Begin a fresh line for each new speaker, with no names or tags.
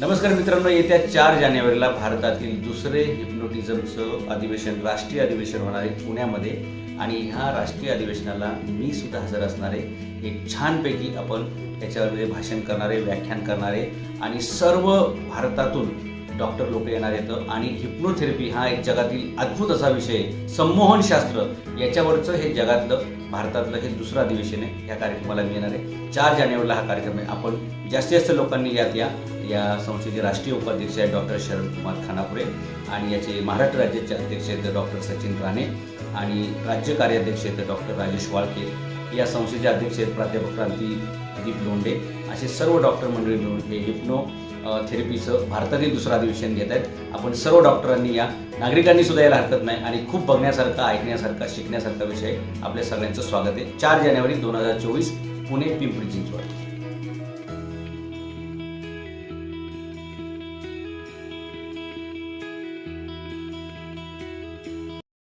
नमस्कार मित्रांनो येत्या चार जानेवारीला भारतातील दुसरे हिप्नोटिझमचं अधिवेशन राष्ट्रीय अधिवेशन होणार आहे पुण्यामध्ये. आणि ह्या राष्ट्रीय अधिवेशनाला मी सुद्धा हजर असणार आहे. एक छानपैकी आपण त्याच्यावर भाषण करणारे व्याख्यान करणारे आणि सर्व भारतातून डॉक्टर लोक येणार येतं आणि हिप्नोथेरपी हा एक जगातील अद्भुत असा विषय संमोहन संमोहनशास्त्र. याच्यावरचं हे जगातलं भारतातलं हे दुसरं अधिवेशन आहे. या कार्यक्रमाला मी येणार आहे. चार जानेवारीला हा कार्यक्रम आहे. आपण जास्तीत जास्त लोकांनी यात या. या संस्थेचे राष्ट्रीय उपाध्यक्ष आहेत डॉक्टर शरद कुमार खानापुरे आणि याचे महाराष्ट्र राज्याचे अध्यक्ष आहेत डॉक्टर सचिन राणे आणि राज्य कार्याध्यक्ष आहेत डॉक्टर राजेश वाळके. या संस्थेचे अध्यक्ष आहेत प्राध्यापक क्रांती दीप लोंडे असे सर्व डॉक्टर मंडळी मिळून हे हिप्नो थेरपीचं. भारतातील दुसरं अधिवेशन घेत आहेत. आपण सर्व डॉक्टरांनी या. नागरिकांनी सुद्धा यायला हरकत नाही आणि खूप बघण्यासारखा ऐकण्यासारखा शिकण्यासारखा विषय आपल्या सगळ्यांचं स्वागत आहे. चार जानेवारी दोन हजार चोवीस पुणे पिंपरी चिंचवड.